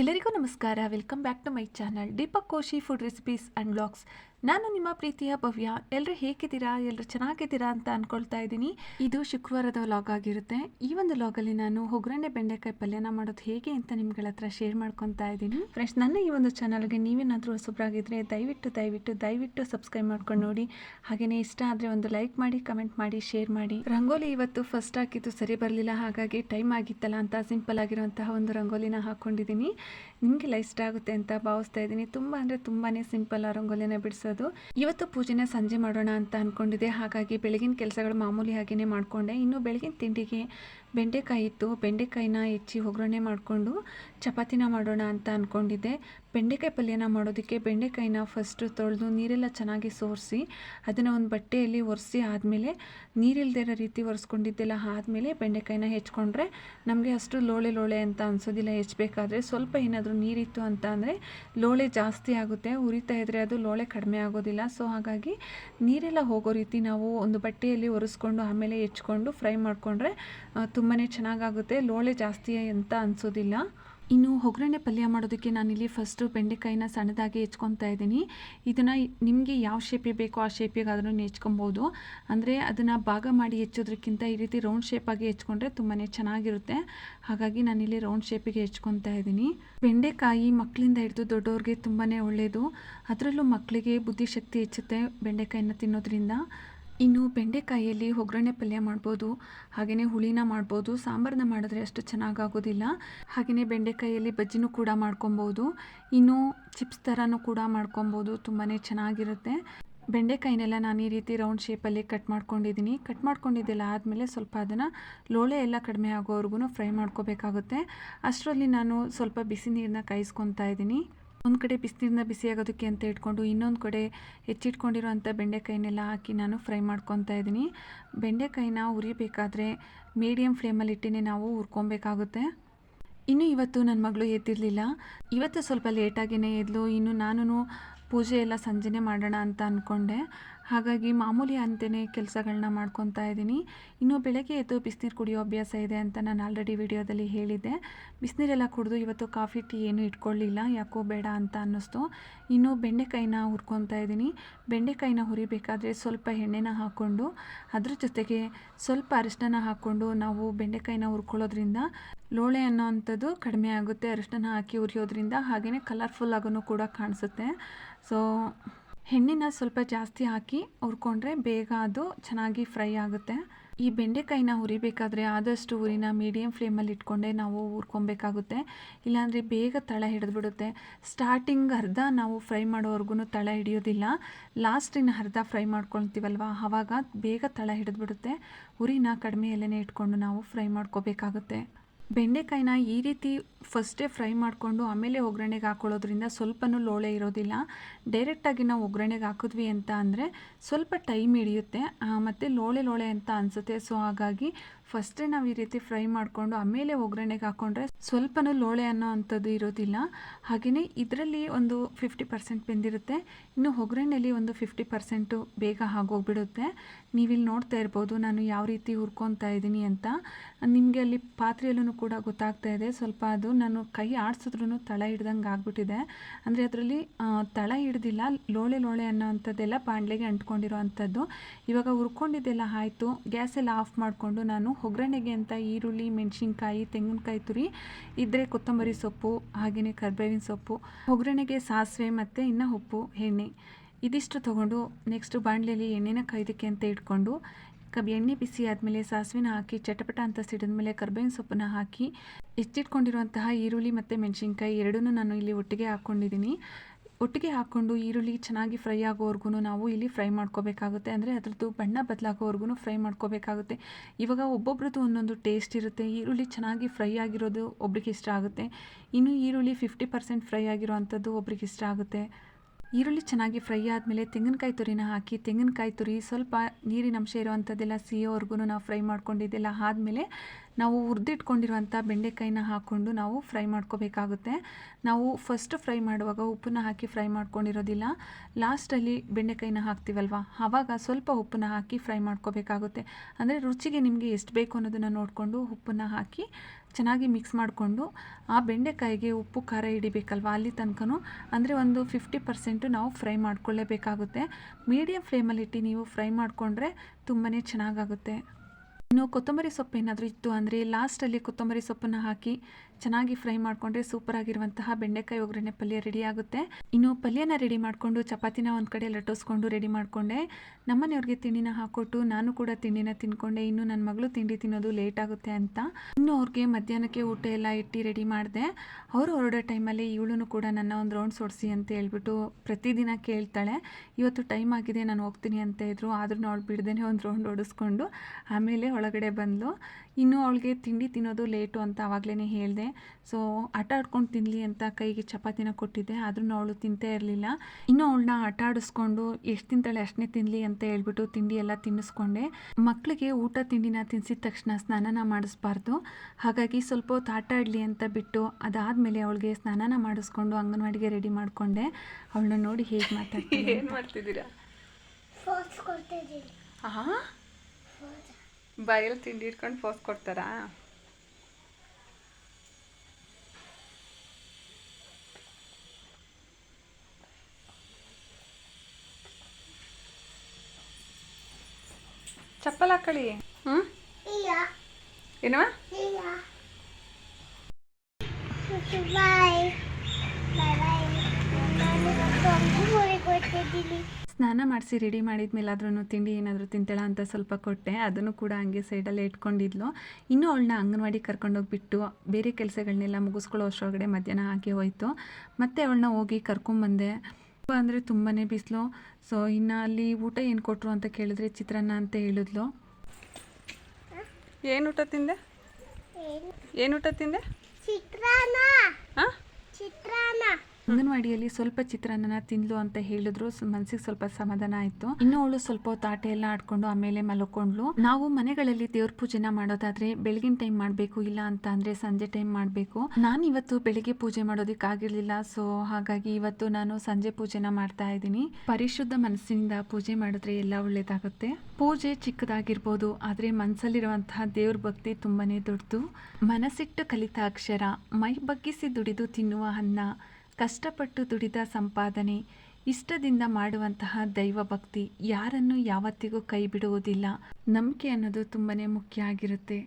ಎಲ್ಲರಿಗೂ ನಮಸ್ಕಾರ. Welcome back to my channel Deepak Koshi food recipes and blogs ನಾನು ನಿಮ್ಮ ಪ್ರೀತಿಯ ಭವ್ಯ ಎಲ್ಲರೂ ಹೇಗಿದ್ದೀರಾ ಎಲ್ಲರೂ ಚೆನ್ನಾಗಿದ್ದೀರಾ ಅಂತ ಅಂದ್ಕೊಳ್ತಾ ಇದ್ದೀನಿ. ಇದು ಶುಕ್ರವಾರದ ಲಾಗ್ ಆಗಿರುತ್ತೆ. ಈ ಒಂದು ಲಾಗಲ್ಲಿ ನಾನು ಒಗ್ಗರಣೆ ಬೆಂಡೆಕಾಯಿ ಪಲ್ಯನ ಮಾಡೋದು ಹೇಗೆ ಅಂತ ನಿಮ್ಗಳ ಹತ್ರ ಶೇರ್ ಮಾಡ್ಕೊತಾ ಇದ್ದೀನಿ. ಫ್ರೆಂಡ್ಸ್ ನನ್ನ ಈ ಒಂದು ಚಾನಲ್ಗೆ ನೀವೇನಾದರೂ ಹೊಸಬ್ರಾಗಿದ್ದರೆ ದಯವಿಟ್ಟು ದಯವಿಟ್ಟು ದಯವಿಟ್ಟು ಸಬ್ಸ್ಕ್ರೈಬ್ ಮಾಡ್ಕೊಂಡು ನೋಡಿ. ಹಾಗೆಯೇ ಇಷ್ಟ ಆದರೆ ಒಂದು ಲೈಕ್ ಮಾಡಿ ಕಮೆಂಟ್ ಮಾಡಿ ಶೇರ್ ಮಾಡಿ. ರಂಗೋಲಿ ಇವತ್ತು ಫಸ್ಟ್ ಹಾಕಿದ್ದು ಸರಿ ಬರಲಿಲ್ಲ, ಹಾಗಾಗಿ ಟೈಮ್ ಆಗಿತ್ತಲ್ಲ ಅಂತ ಸಿಂಪಲ್ ಆಗಿರುವಂತಹ ಒಂದು ರಂಗೋಲಿನ ಹಾಕ್ಕೊಂಡಿದ್ದೀನಿ ನಿಮಗೆಲ್ಲ ಇಷ್ಟ ಆಗುತ್ತೆ ಅಂತ ಭಾವಿಸ್ತಾ ಇದ್ದೀನಿ. ತುಂಬ ಅಂದರೆ ತುಂಬಾ ಸಿಂಪಲ್ ಆ ರಂಗೋಲಿನ ಬಿಡಿಸೋದು. ಇವತ್ತು ಪೂಜೆನ ಸಂಜೆ ಮಾಡೋಣ ಅಂತ ಅಂದ್ಕೊಂಡಿದ್ದೆ ಹಾಗಾಗಿ ಬೆಳಗಿನ ಕೆಲಸಗಳು ಮಾಮೂಲಿ ಹಾಗೇನೆ ಮಾಡಿಕೊಂಡೆ. ಇನ್ನು ಬೆಳಗಿನ ತಿಂಡಿಗೆ ಬೆಂಡೆಕಾಯಿ ಇತ್ತು. ಬೆಂಡೆಕಾಯಿನ ಹೆಚ್ಚಿ ಒಗ್ಗರಣೆ ಮಾಡಿಕೊಂಡು ಚಪಾತಿನ ಮಾಡೋಣ ಅಂತ ಅಂದ್ಕೊಂಡಿದ್ದೆ ಬೆಂಡೆಕಾಯಿ ಪಲ್ಯನ ಮಾಡೋದಕ್ಕೆ ಬೆಂಡೆಕಾಯಿನ ಫಸ್ಟು ತೊಳೆದು ನೀರೆಲ್ಲ ಚೆನ್ನಾಗಿ ಸೋರಿಸಿ, ಅದನ್ನು ಒಂದು ಬಟ್ಟೆಯಲ್ಲಿ ಒರೆಸಿ ಆದಮೇಲೆ ನೀರಿಲ್ದೇ ಇರೋ ರೀತಿ ಒರೆಸ್ಕೊಂಡಿದ್ದೆಲ್ಲ ಆದಮೇಲೆ ಬೆಂಡೆಕಾಯಿನ ಹೆಚ್ಕೊಂಡ್ರೆ ನಮಗೆ ಅಷ್ಟು ಲೋಳೆ ಲೋಳೆ ಅಂತ ಅನ್ಸೋದಿಲ್ಲ. ಹೆಚ್ಚಬೇಕಾದ್ರೆ ಸ್ವಲ್ಪ ಏನಾದರೂ ನೀರಿತ್ತು ಅಂತ ಅಂದರೆ ಲೋಳೆ ಜಾಸ್ತಿ ಆಗುತ್ತೆ. ಉರಿತಾ ಇದ್ದರೆ ಅದು ಲೋಳೆ ಕಡಿಮೆ ಆಗೋದಿಲ್ಲ. ಸೊ ಹಾಗಾಗಿ ನೀರೆಲ್ಲ ಹೋಗೋ ರೀತಿ ನಾವು ಒಂದು ಬಟ್ಟೆಯಲ್ಲಿ ಒರೆಸ್ಕೊಂಡು ಆಮೇಲೆ ಹೆಚ್ಕೊಂಡು ಫ್ರೈ ಮಾಡಿಕೊಂಡ್ರೆ ತುಂಬಾ ಚೆನ್ನಾಗಾಗುತ್ತೆ, ಲೋಳೆ ಜಾಸ್ತಿ ಅಂತ ಅನಿಸೋದಿಲ್ಲ. ಇನ್ನು ಒಗ್ಗರಣೆ ಪಲ್ಯ ಮಾಡೋದಕ್ಕೆ ನಾನಿಲ್ಲಿ ಫಸ್ಟು ಬೆಂಡೆಕಾಯಿನ ಸಣ್ಣದಾಗಿ ಹೆಚ್ಕೊತಾ ಇದ್ದೀನಿ. ಇದನ್ನು ನಿಮಗೆ ಯಾವ ಶೇಪಿಗೆ ಬೇಕೋ ಆ ಶೇಪಿಗೆ ಅದನ್ನು ಹೆಚ್ಕೊಬೋದು. ಅಂದರೆ ಅದನ್ನು ಭಾಗ ಮಾಡಿ ಹೆಚ್ಚೋದ್ರಕ್ಕಿಂತ ಈ ರೀತಿ ರೌಂಡ್ ಶೇಪಾಗಿ ಹೆಚ್ಕೊಂಡ್ರೆ ತುಂಬಾ ಚೆನ್ನಾಗಿರುತ್ತೆ. ಹಾಗಾಗಿ ನಾನಿಲ್ಲಿ ರೌಂಡ್ ಶೇಪಿಗೆ ಹೆಚ್ಕೊತಾ ಇದ್ದೀನಿ. ಬೆಂಡೆಕಾಯಿ ಮಕ್ಕಳಿಂದ ಹಿಡಿದು ದೊಡ್ಡವ್ರಿಗೆ ತುಂಬಾ ಒಳ್ಳೆಯದು ಅದರಲ್ಲೂ ಮಕ್ಕಳಿಗೆ ಬುದ್ಧಿಶಕ್ತಿ ಹೆಚ್ಚುತ್ತೆ ಬೆಂಡೆಕಾಯಿನ ತಿನ್ನೋದ್ರಿಂದ. ಇನ್ನು ಬೆಂಡೆಕಾಯಿಯಲ್ಲಿ ಒಗ್ಗರಣೆ ಪಲ್ಯ ಮಾಡ್ಬೋದು ಹಾಗೆಯೇ ಹುಳಿನ ಮಾಡ್ಬೋದು ಸಾಂಬಾರನ್ನ ಮಾಡಿದ್ರೆ ಅಷ್ಟು ಚೆನ್ನಾಗಾಗೋದಿಲ್ಲ. ಹಾಗೆಯೇ ಬೆಂಡೆಕಾಯಿಯಲ್ಲಿ ಬಜ್ಜಿನೂ ಕೂಡ ಮಾಡ್ಕೊಬೋದು. ಇನ್ನು ಚಿಪ್ಸ್ ಥರನೂ ಕೂಡ ಮಾಡ್ಕೊಬೋದು ತುಂಬಾ ಚೆನ್ನಾಗಿರುತ್ತೆ. ಬೆಂಡೆಕಾಯಿನೆಲ್ಲ ನಾನು ಈ ರೀತಿ ರೌಂಡ್ ಶೇಪಲ್ಲಿ ಕಟ್ ಮಾಡ್ಕೊಂಡಿದ್ದೀನಿ. ಕಟ್ ಮಾಡ್ಕೊಂಡಿದ್ದೆಲ್ಲ ಆದಮೇಲೆ ಸ್ವಲ್ಪ ಅದನ್ನು ಲೋಳೆ ಎಲ್ಲ ಕಡಿಮೆ ಆಗೋವರೆಗೂ ಫ್ರೈ ಮಾಡ್ಕೋಬೇಕಾಗುತ್ತೆ. ಅಷ್ಟರಲ್ಲಿ ನಾನು ಸ್ವಲ್ಪ ಬಿಸಿ ನೀರನ್ನ ಕಾಯಿಸ್ಕೊತಾ ಇದ್ದೀನಿ. ಒಂದು ಕಡೆ ಬಿಸಿನೀರನ್ನ ಬಿಸಿಯಾಗೋದಕ್ಕೆ ಅಂತ ಇಟ್ಕೊಂಡು ಇನ್ನೊಂದು ಕಡೆ ಹೆಚ್ಚಿಟ್ಕೊಂಡಿರುವಂಥ ಬೆಂಡೆಕಾಯಿನೆಲ್ಲ ಹಾಕಿ ನಾನು ಫ್ರೈ ಮಾಡ್ಕೊತಾ ಇದ್ದೀನಿ. ಬೆಂಡೆಕಾಯಿನ ಉರಿಬೇಕಾದ್ರೆ ಮೀಡಿಯಮ್ ಫ್ಲೇಮಲ್ಲಿ ಇಟ್ಟಿನೇ ನಾವು ಹುರ್ಕೊಬೇಕಾಗುತ್ತೆ. ಇನ್ನು ಇವತ್ತು ನನ್ನ ಮಗಳು ಎದ್ದಿರಲಿಲ್ಲ. ಇವತ್ತು ಸ್ವಲ್ಪ ಲೇಟಾಗಿಯೇ ಎದ್ಲು. ಇನ್ನು ನಾನು ಪೂಜೆ ಎಲ್ಲ ಸಂಜೆನೇ ಮಾಡೋಣ ಅಂತ ಅಂದ್ಕೊಂಡೆ ಹಾಗಾಗಿ ಮಾಮೂಲಿ ಅಂತಲೇ ಕೆಲಸಗಳನ್ನ ಮಾಡ್ಕೊತಾ ಇದ್ದೀನಿ. ಇನ್ನು ಬೆಳಗ್ಗೆ ಎದ್ದು ಬಿಸಿನೀರು ಕುಡಿಯೋ ಅಭ್ಯಾಸ ಇದೆ ಅಂತ ನಾನು ಆಲ್ರೆಡಿ ವಿಡಿಯೋದಲ್ಲಿ ಹೇಳಿದ್ದೆ. ಬಿಸಿನೀರೆಲ್ಲ ಕುಡಿದು ಇವತ್ತು ಕಾಫಿ, ಟೀ ಏನೂ ಇಟ್ಕೊಳ್ಳಿಲ್ಲ ಯಾಕೋ ಬೇಡ ಅಂತ ಅನ್ನಿಸ್ತು. ಇನ್ನು ಬೆಂಡೆಕಾಯಿನ ಹುರ್ಕೊತಾ ಇದ್ದೀನಿ. ಬೆಂಡೆಕಾಯಿನ ಹುರಿಬೇಕಾದ್ರೆ ಸ್ವಲ್ಪ ಎಣ್ಣೆನ ಹಾಕ್ಕೊಂಡು, ಅದ್ರ ಜೊತೆಗೆ ಸ್ವಲ್ಪ ಅರಿಶಿನ ಹಾಕ್ಕೊಂಡು ನಾವು ಬೆಂಡೆಕಾಯಿನ ಹುರ್ಕೊಳ್ಳೋದ್ರಿಂದ ಲೋಳೆ ಅನ್ನೋ ಅಂಥದ್ದು ಕಡಿಮೆ ಆಗುತ್ತೆ. ಅರಿಶಿನ ಹಾಕಿ ಉರಿಯೋದ್ರಿಂದ ಹಾಗೆಯೇ ಕಲರ್ಫುಲ್ ಆಗೂ ಕೂಡ ಕಾಣಿಸುತ್ತೆ. ಸೊ ಎಣ್ಣೆನ ಸ್ವಲ್ಪ ಜಾಸ್ತಿ ಹಾಕಿ ಹುರ್ಕೊಂಡ್ರೆ ಬೇಗ ಅದು ಚೆನ್ನಾಗಿ ಫ್ರೈ ಆಗುತ್ತೆ. ಈ ಬೆಂಡೆಕಾಯಿನ ಹುರಿಬೇಕಾದ್ರೆ ಆದಷ್ಟು ಹುರಿನ ಮೀಡಿಯಮ್ ಫ್ಲೇಮಲ್ಲಿ ಇಟ್ಕೊಂಡೆ ನಾವು ಹುರ್ಕೊಬೇಕಾಗುತ್ತೆ. ಇಲ್ಲಾಂದರೆ ಬೇಗ ತಳ ಹಿಡಿದ್ಬಿಡುತ್ತೆ. ಸ್ಟಾರ್ಟಿಂಗ್ ಅರ್ಧ ನಾವು ಫ್ರೈ ಮಾಡೋವರೆಗೂ ತಳ ಹಿಡಿಯೋದಿಲ್ಲ. ಲಾಸ್ಟಿನ ಅರ್ಧ ಫ್ರೈ ಮಾಡ್ಕೊಳ್ತೀವಲ್ವ? ಆವಾಗ ಬೇಗ ತಳ ಹಿಡಿದ್ಬಿಡುತ್ತೆ. ಉರಿನ ಕಡಿಮೆಯಲ್ಲೇ ಇಟ್ಕೊಂಡು ನಾವು ಫ್ರೈ ಮಾಡ್ಕೋಬೇಕಾಗುತ್ತೆ. ಬೆಂಡೆಕಾಯಿನ ಈ ರೀತಿ ಫಸ್ಟೇ ಫ್ರೈ ಮಾಡಿಕೊಂಡು ಆಮೇಲೆ ಒಗ್ಗರಣೆಗೆ ಹಾಕೊಳ್ಳೋದ್ರಿಂದ ಸ್ವಲ್ಪನೂ ಲೋಳೆ ಇರೋದಿಲ್ಲ. ಡೈರೆಕ್ಟಾಗಿ ನಾವು ಒಗ್ಗರಣೆಗೆ ಹಾಕಿದ್ವಿ ಅಂತ ಅಂದರೆ ಸ್ವಲ್ಪ ಟೈಮ್ ಹಿಡಿಯುತ್ತೆ. ಮತ್ತು ಲೋಳೆ ಲೋಳೆ ಅಂತ ಅನಿಸುತ್ತೆ. ಸೊ ಹಾಗಾಗಿ ಫಸ್ಟೇ ನಾವು ಈ ರೀತಿ ಫ್ರೈ ಮಾಡಿಕೊಂಡು ಆಮೇಲೆ ಒಗ್ಗರಣೆಗೆ ಹಾಕ್ಕೊಂಡ್ರೆ ಸ್ವಲ್ಪನೂ ಲೋಳೆ ಅನ್ನೋ ಅಂಥದ್ದು ಇರೋದಿಲ್ಲ. ಹಾಗೆಯೇ ಇದರಲ್ಲಿ ಒಂದು ಫಿಫ್ಟಿ ಪರ್ಸೆಂಟ್ ಬೆಂದಿರುತ್ತೆ. ಇನ್ನು ಒಗ್ಗರಣೆಯಲ್ಲಿ ಒಂದು ಫಿಫ್ಟಿ ಪರ್ಸೆಂಟು ಬೇಗ ಆಗೋಗ್ಬಿಡುತ್ತೆ. ನೀವಿಲ್ಲಿ ನೋಡ್ತಾ ಇರ್ಬೋದು ನಾನು ಯಾವ ರೀತಿ ಹುರ್ಕೊತಾ ಇದ್ದೀನಿ ಅಂತ. ನಿಮಗೆ ಅಲ್ಲಿ ಪಾತ್ರೆಯಲ್ಲೂ ಕೂಡ ಗೊತ್ತಾಗ್ತಾ ಇದೆ. ಸ್ವಲ್ಪ ಅದು ನಾನು ಕೈ ಆಡಿಸಿದ್ರೂ ತಳ ಹಿಡ್ದಂಗೆ ಆಗಿಬಿಟ್ಟಿದೆ. ಅಂದರೆ ಅದರಲ್ಲಿ ತಳ ಹಿಡ್ದಿಲ್ಲ, ಲೋಳೆ ಲೋಳೆ ಅನ್ನೋ ಅಂಥದ್ದೆಲ್ಲ ಬಾಣಲೆಗೆ ಅಂಟ್ಕೊಂಡಿರೋ ಅಂಥದ್ದು. ಇವಾಗ ಹುರ್ಕೊಂಡಿದ್ದೆಲ್ಲ ಆಯಿತು. ಗ್ಯಾಸೆಲ್ಲ ಆಫ್ ಮಾಡಿಕೊಂಡು ನಾನು ಒಗ್ಗರಣೆಗೆ ಅಂತ ಈರುಳ್ಳಿ, ಮೆಣಸಿನ್ಕಾಯಿ, ತೆಂಗಿನಕಾಯಿ ತುರಿ ಇದ್ದರೆ ಕೊತ್ತಂಬರಿ ಸೊಪ್ಪು ಹಾಗೆಯೇ ಕರ್ಬೇವಿನ ಸೊಪ್ಪು, ಒಗ್ಗರಣೆಗೆ ಸಾಸಿವೆ ಮತ್ತು ಇನ್ನು ಉಪ್ಪು, ಎಣ್ಣೆ. ಇದಿಷ್ಟು ತೊಗೊಂಡು ನೆಕ್ಸ್ಟು ಬಾಣಲೆಯಲ್ಲಿ ಎಣ್ಣೆನ ಕಾಯ್ದಕ್ಕೆ ಅಂತ ಇಟ್ಕೊಂಡು, ಕಬ್ ಎಣ್ಣೆ ಬಿಸಿ ಆದಮೇಲೆ ಸಾಸಿವೆನ ಹಾಕಿ, ಚಟಪಟ ಅಂತ ಸಿಡಿದ್ಮೇಲೆ ಕರ್ಬೇವಿನ ಸೊಪ್ಪನ್ನ ಹಾಕಿ, ಹೆಚ್ಚಿಟ್ಕೊಂಡಿರುವಂತಹ ಈರುಳ್ಳಿ ಮತ್ತು ಮೆಣಸಿನ್ಕಾಯಿ ಎರಡನ್ನೂ ನಾನು ಇಲ್ಲಿ ಒಟ್ಟಿಗೆ ಹಾಕ್ಕೊಂಡಿದ್ದೀನಿ ಒಟ್ಟಿಗೆ ಹಾಕ್ಕೊಂಡು ಈರುಳ್ಳಿ ಚೆನ್ನಾಗಿ ಫ್ರೈ ಆಗೋವರೆಗೂ ನಾವು ಇಲ್ಲಿ ಫ್ರೈ ಮಾಡ್ಕೋಬೇಕಾಗುತ್ತೆ. ಅಂದರೆ ಅದರದ್ದು ಬಣ್ಣ ಬದಲಾಗೋವರೆಗೂ ಫ್ರೈ ಮಾಡ್ಕೋಬೇಕಾಗುತ್ತೆ. ಇವಾಗ ಒಬ್ಬೊಬ್ರದ್ದು ಒಂದೊಂದು ಟೇಸ್ಟ್ ಇರುತ್ತೆ. ಈರುಳ್ಳಿ ಚೆನ್ನಾಗಿ ಫ್ರೈ ಆಗಿರೋದು ಒಬ್ರಿಗೆ ಇಷ್ಟ ಆಗುತ್ತೆ. ಇನ್ನು ಈರುಳ್ಳಿ ಫಿಫ್ಟಿ ಪರ್ಸೆಂಟ್ ಫ್ರೈ ಆಗಿರೋ ಒಬ್ರಿಗೆ ಇಷ್ಟ ಆಗುತ್ತೆ. ಈರುಳ್ಳಿ ಚೆನ್ನಾಗಿ ಫ್ರೈ ಆದಮೇಲೆ ತೆಂಗಿನಕಾಯಿ ತುರಿನ ಹಾಕಿ, ತೆಂಗಿನಕಾಯಿ ತುರಿ ಸ್ವಲ್ಪ ನೀರಿನಂಶ ಇರುವಂಥದ್ದೆಲ್ಲ ಸಿಯೋವರೆಗೂ ನಾವು ಫ್ರೈ ಮಾಡ್ಕೊಂಡಿದ್ದೆಲ್ಲ ಆದಮೇಲೆ ನಾವು ಹುರಿದಿಟ್ಕೊಂಡಿರುವಂಥ ಬೆಂಡೆಕಾಯಿನ ಹಾಕ್ಕೊಂಡು ನಾವು ಫ್ರೈ ಮಾಡ್ಕೋಬೇಕಾಗುತ್ತೆ. ನಾವು ಫಸ್ಟ್ ಫ್ರೈ ಮಾಡುವಾಗ ಉಪ್ಪನ್ನ ಹಾಕಿ ಫ್ರೈ ಮಾಡ್ಕೊಂಡಿರೋದಿಲ್ಲ. ಲಾಸ್ಟಲ್ಲಿ ಬೆಂಡೆಕಾಯಿನ ಹಾಕ್ತೀವಲ್ವ? ಆವಾಗ ಸ್ವಲ್ಪ ಉಪ್ಪನ್ನ ಹಾಕಿ ಫ್ರೈ ಮಾಡ್ಕೋಬೇಕಾಗುತ್ತೆ. ಅಂದರೆ ರುಚಿಗೆ ನಿಮಗೆ ಎಷ್ಟು ಬೇಕು ಅನ್ನೋದನ್ನು ನೋಡಿಕೊಂಡು ಉಪ್ಪನ್ನು ಹಾಕಿ ಚೆನ್ನಾಗಿ ಮಿಕ್ಸ್ ಮಾಡಿಕೊಂಡು ಆ ಬೆಂಡೆಕಾಯಿಗೆ ಉಪ್ಪು, ಖಾರ ಹಿಡಿಬೇಕಲ್ವ ಅಲ್ಲಿ ತನಕನೂ? ಅಂದರೆ ಒಂದು ಫಿಫ್ಟಿ ಪರ್ಸೆಂಟು ನಾವು ಫ್ರೈ ಮಾಡ್ಕೊಳ್ಳೇಬೇಕಾಗುತ್ತೆ. ಮೀಡಿಯಮ್ ಫ್ಲೇಮಲ್ಲಿಟ್ಟು ನೀವು ಫ್ರೈ ಮಾಡಿಕೊಂಡ್ರೆ ತುಂಬಾ ಚೆನ್ನಾಗಾಗುತ್ತೆ. ಇನ್ನು ಕೊತ್ತಂಬರಿ ಸೊಪ್ಪು ಏನಾದರೂ ಇತ್ತು ಅಂದರೆ ಲಾಸ್ಟಲ್ಲಿ ಕೊತ್ತಂಬರಿ ಸೊಪ್ಪನ್ನು ಹಾಕಿ ಚೆನ್ನಾಗಿ ಫ್ರೈ ಮಾಡಿಕೊಂಡ್ರೆ ಸೂಪರಾಗಿರುವಂತಹ ಬೆಂಡೆಕಾಯಿ ಒಗ್ಗರಣೆ ಪಲ್ಯ ರೆಡಿ ಆಗುತ್ತೆ. ಇನ್ನು ಪಲ್ಯನ ರೆಡಿ ಮಾಡಿಕೊಂಡು ಚಪಾತಿನ ಒಂದು ಕಡೆ ಲಟ್ಟಿಸ್ಕೊಂಡು ರೆಡಿ ಮಾಡಿಕೊಂಡೆ. ನಮ್ಮನೆಯವ್ರಿಗೆ ತಿಂಡಿನ ಹಾಕೊಟ್ಟು ನಾನು ಕೂಡ ತಿಂಡಿನ ತಿನ್ಕೊಂಡೆ. ಇನ್ನು ನನ್ನ ಮಗಳು ತಿಂಡಿ ತಿನ್ನೋದು ಲೇಟ್ ಆಗುತ್ತೆ ಅಂತ. ಇನ್ನು ಅವ್ರಿಗೆ ಮಧ್ಯಾಹ್ನಕ್ಕೆ ಊಟ ಎಲ್ಲ ಇಟ್ಟು ರೆಡಿ ಮಾಡಿದೆ. ಅವರು ಹೊರಡೋ ಟೈಮಲ್ಲಿ ಇವಳು ಕೂಡ ನನ್ನ ಒಂದು ರೌಂಡ್ ಸೋಡಿಸಿ ಅಂತ ಹೇಳ್ಬಿಟ್ಟು ಪ್ರತಿದಿನ ಕೇಳ್ತಾಳೆ. ಇವತ್ತು ಟೈಮ್ ಆಗಿದೆ, ನಾನು ಹೋಗ್ತೀನಿ ಅಂತ ಇದ್ರು. ಆದ್ರೂ ಅವಳು ಬಿಡ್ದೇನೆ ಒಂದು ರೌಂಡ್ ಓಡಿಸ್ಕೊಂಡು ಆಮೇಲೆ ಒಳಗಡೆ ಬಂದಳು ಇನ್ನು ಅವಳಿಗೆ ತಿಂಡಿ ತಿನ್ನೋದು ಲೇಟು ಅಂತ ಆವಾಗಲೇ ಹೇಳಿದೆ. ಸೊ ಆಟ ಆಡ್ಕೊಂಡು ತಿನ್ನಲಿ ಅಂತ ಕೈಗೆ ಚಪಾತಿನ ಕೊಟ್ಟಿದ್ದೆ. ಆದ್ರೂ ಅವಳು ತಿಂತೇ ಇರಲಿಲ್ಲ. ಇನ್ನೂ ಅವಳನ್ನ ಆಟ ಆಡಿಸ್ಕೊಂಡು ಎಷ್ಟು ತಿಂತಾಳೆ ಅಷ್ಟನ್ನೇ ತಿನ್ನಲಿ ಅಂತ ಹೇಳ್ಬಿಟ್ಟು ತಿಂಡಿ ಎಲ್ಲ ತಿನ್ನಿಸ್ಕೊಂಡೆ. ಮಕ್ಕಳಿಗೆ ಊಟ ತಿಂಡಿನ ತಿನ್ಸಿದ ತಕ್ಷಣ ಸ್ನಾನನ ಮಾಡಿಸ್ಬಾರ್ದು. ಹಾಗಾಗಿ ಸ್ವಲ್ಪ ಹೊತ್ತು ಆಟ ಆಡಲಿ ಅಂತ ಬಿಟ್ಟು ಅದಾದಮೇಲೆ ಅವಳಿಗೆ ಸ್ನಾನನ ಮಾಡಿಸ್ಕೊಂಡು ಅಂಗನವಾಡಿಗೆ ರೆಡಿ ಮಾಡಿಕೊಂಡೆ. ಅವಳನ್ನ ನೋಡಿ ಹೇಗೆ ಮಾತಾಡ್ತೀನಿ ಏನು ಮಾಡ್ತಿದ್ದೀರಾ? ಫೋರ್ಸ್ ಕೊಡ್ತಿದ್ದೀನಿ ಹಾಂ ಬಾಯಲ್ಲಿ ತಿಂಡಿ ಇಟ್ಕೊಂಡು ಫೋಸ್ ಕೊಡ್ತಾರಾ ಚಪ್ಪಲ್ ಹಾಕೊಳ್ಳಿ ಹ್ಞೂ ಇಲ್ಲ ಏನವ ಇಲ್ಲ ಬಾಯ್ ಬಾಯ್ ಬಾಯ್ ಸ್ನಾನ ಮಾಡಿಸಿ ರೆಡಿ ಮಾಡಿದ್ಮೇಲೆ ಆದ್ರೂ ತಿಂಡಿ ಏನಾದರೂ ತಿಂತಾಳ ಅಂತ ಸ್ವಲ್ಪ ಕೊಟ್ಟೆ. ಅದನ್ನು ಕೂಡ ಹಂಗೆ ಸೈಡಲ್ಲೇ ಇಟ್ಕೊಂಡಿದ್ಲು. ಇನ್ನೂ ಅವಳನ್ನ ಅಂಗನವಾಡಿ ಕರ್ಕೊಂಡೋಗ್ಬಿಟ್ಟು ಬೇರೆ ಕೆಲಸಗಳನ್ನೆಲ್ಲ ಮುಗಿಸ್ಕೊಳ್ಳೋ ಅಷ್ಟರೊಳಗಡೆ ಮಧ್ಯಾಹ್ನ ಆಗಿ ಹೋಯಿತು. ಮತ್ತೆ ಅವಳನ್ನ ಹೋಗಿ ಕರ್ಕೊಂಬಂದೆ. ಅಂದರೆ ತುಂಬಾ ಬಿಸಿಲು. ಸೊ ಇನ್ನು ಅಲ್ಲಿ ಊಟ ಏನು ಕೊಟ್ಟರು ಅಂತ ಕೇಳಿದ್ರೆ ಚಿತ್ರಾನ್ನ ಅಂತ ಹೇಳಿದ್ಲು. ಏನು ಊಟ ತಿಂದೆ? ಏನು? ಏನು ಊಟ ತಿಂದೆ? ಚಿತ್ರಾನ್ನ. ಹಾಂ ಚಿತ್ರಾನ್ನ. ಅಂಗನವಾಡಿಯಲ್ಲಿ ಸ್ವಲ್ಪ ಚಿತ್ರಾನ್ನ ತಿನ್ಲು ಅಂತ ಹೇಳಿದ್ರು. ಮನ್ಸಿಗೆ ಸ್ವಲ್ಪ ಸಮಾಧಾನ ಆಯ್ತು. ಇನ್ನು ಅವಳು ಸ್ವಲ್ಪ ಹೊತ್ತು ಎಲ್ಲ ಆಡ್ಕೊಂಡು ಆಮೇಲೆ ಮಲ್ಕೊಂಡ್ಲು ನಾವು ಮನೆಗಳಲ್ಲಿ ದೇವ್ರ ಪೂಜೆನ ಮಾಡೋದಾದ್ರೆ ಬೆಳಗಿನ ಟೈಮ್ ಮಾಡಬೇಕು, ಇಲ್ಲ ಅಂತ ಅಂದ್ರೆ ಸಂಜೆ ಟೈಮ್ ಮಾಡಬೇಕು. ನಾನು ಇವತ್ತು ಬೆಳಿಗ್ಗೆ ಪೂಜೆ ಮಾಡೋದಕ್ಕೆ ಆಗಿರ್ಲಿಲ್ಲ ಸೊ ಹಾಗಾಗಿ ಇವತ್ತು ನಾನು ಸಂಜೆ ಪೂಜೆನ ಮಾಡ್ತಾ ಇದ್ದೀನಿ. ಪರಿಶುದ್ಧ ಮನಸ್ಸಿನಿಂದ ಪೂಜೆ ಮಾಡಿದ್ರೆ ಎಲ್ಲ ಒಳ್ಳೇದಾಗುತ್ತೆ. ಪೂಜೆ ಚಿಕ್ಕದಾಗಿರ್ಬೋದು, ಆದ್ರೆ ಮನಸ್ಸಲ್ಲಿರುವಂತಹ ದೇವ್ರ ಭಕ್ತಿ ತುಂಬಾನೇ ದೊಡ್ಡದು ಮನಸ್ಸಿಟ್ಟು ಕಲಿತ ಅಕ್ಷರ, ಮೈ ಬಗ್ಗಿಸಿ ದುಡಿದು ತಿನ್ನುವ ಅನ್ನ ಕಷ್ಟಪಟ್ಟು ದುಡಿದ ಸಂಪಾದನೆ, ಇಷ್ಟದಿಂದ ಮಾಡುವಂತಹ ದೈವ ಭಕ್ತಿ ಯಾರನ್ನು ಯಾವತ್ತಿಗೂ ಕೈ ಬಿಡುವುದಿಲ್ಲ ನಂಬಿಕೆ ಅನ್ನೋದು ತುಂಬಾ ಮುಖ್ಯ ಆಗಿರುತ್ತೆ.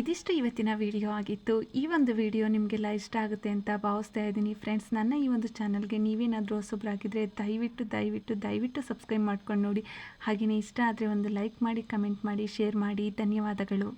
ಇದಿಷ್ಟು ಇವತ್ತಿನ ವಿಡಿಯೋ ಆಗಿತ್ತು. ಈ ಒಂದು ವಿಡಿಯೋ ನಿಮಗೆಲ್ಲ ಇಷ್ಟ ಆಗುತ್ತೆ ಅಂತ ಭಾವಿಸ್ತಾ ಇದ್ದೀನಿ. ಫ್ರೆಂಡ್ಸ್ ನನ್ನ ಈ ಒಂದು ಚಾನಲ್ಗೆ ನೀವೇನಾದರೂ ಹೊಸಬ್ರಾಗಿದ್ದರೆ ದಯವಿಟ್ಟು ದಯವಿಟ್ಟು ದಯವಿಟ್ಟು ಸಬ್ಸ್ಕ್ರೈಬ್ ಮಾಡ್ಕೊಂಡು ನೋಡಿ. ಹಾಗೆಯೇ ಇಷ್ಟ ಆದರೆ ಒಂದು ಲೈಕ್ ಮಾಡಿ ಕಮೆಂಟ್ ಮಾಡಿ ಶೇರ್ ಮಾಡಿ. ಧನ್ಯವಾದಗಳು.